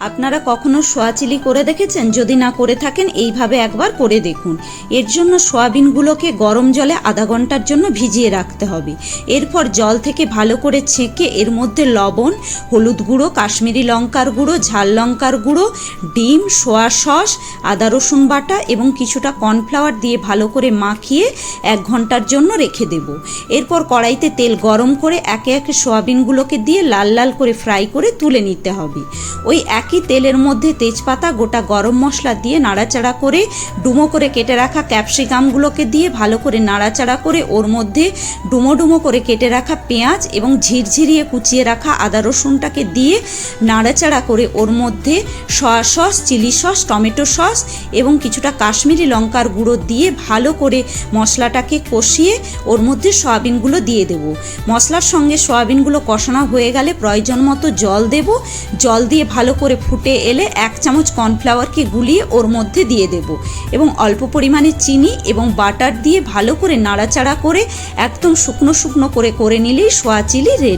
আপনারা কখনো সোয়া চিলি করে দেখেছেন? যদি না করে থাকেন, এইভাবে একবার করে দেখুন। এর জন্য সোয়াবিনগুলোকে গরম জলে আধা ঘণ্টার জন্য ভিজিয়ে রাখতে হবে। এরপর জল থেকে ভালো করে ছেঁকে এর মধ্যে লবণ, হলুদ গুঁড়ো, কাশ্মীরি লঙ্কার গুঁড়ো, ঝাল লঙ্কার গুঁড়ো, ডিম, সোয়া সস, আদা রসুন বাটা এবং কিছুটা কর্নফ্লাওয়ার দিয়ে ভালো করে মাখিয়ে এক ঘণ্টার জন্য রেখে দেব। এরপর কড়াইতে তেল গরম করে একে একে সোয়াবিনগুলোকে দিয়ে লাল লাল করে ফ্রাই করে তুলে নিতে হবে। ওই একই তেলের মধ্যে তেজপাতা, গোটা গরম মশলা দিয়ে নাড়াচাড়া করে, ডুমো করে কেটে রাখা ক্যাপসিকামগুলোকে দিয়ে ভালো করে নাড়াচাড়া করে, ওর মধ্যে ডুমো ডুমো করে কেটে রাখা পেঁয়াজ এবং ঝিরঝিরিয়ে কুচিয়ে রাখা আদা রসুনটাকে দিয়ে নাড়াচাড়া করে, ওর মধ্যে soya sauce, chilli sauce, tomato sauce এবং কিছুটা কাশ্মীরি লঙ্কার গুঁড়ো দিয়ে ভালো করে মশলাটাকে কষিয়ে, ওর মধ্যে সয়াবিনগুলো দিয়ে দেব। মশলার সঙ্গে সয়াবিনগুলো কষানো হয়ে গেলে প্রয়োজন মতো জল দেব। জল দিয়ে ভালো করে ফুটে এলে এক চামচ কর্নফ্লাওয়ারকে গুলিয়ে ওর মধ্যে দিয়ে দেব এবং অল্প পরিমাণে চিনি এবং বাটার দিয়ে ভালো করে নাড়াচাড়া করে একদম শুকনো শুকনো করে করে নিলেই সোয়া চিলি রেডি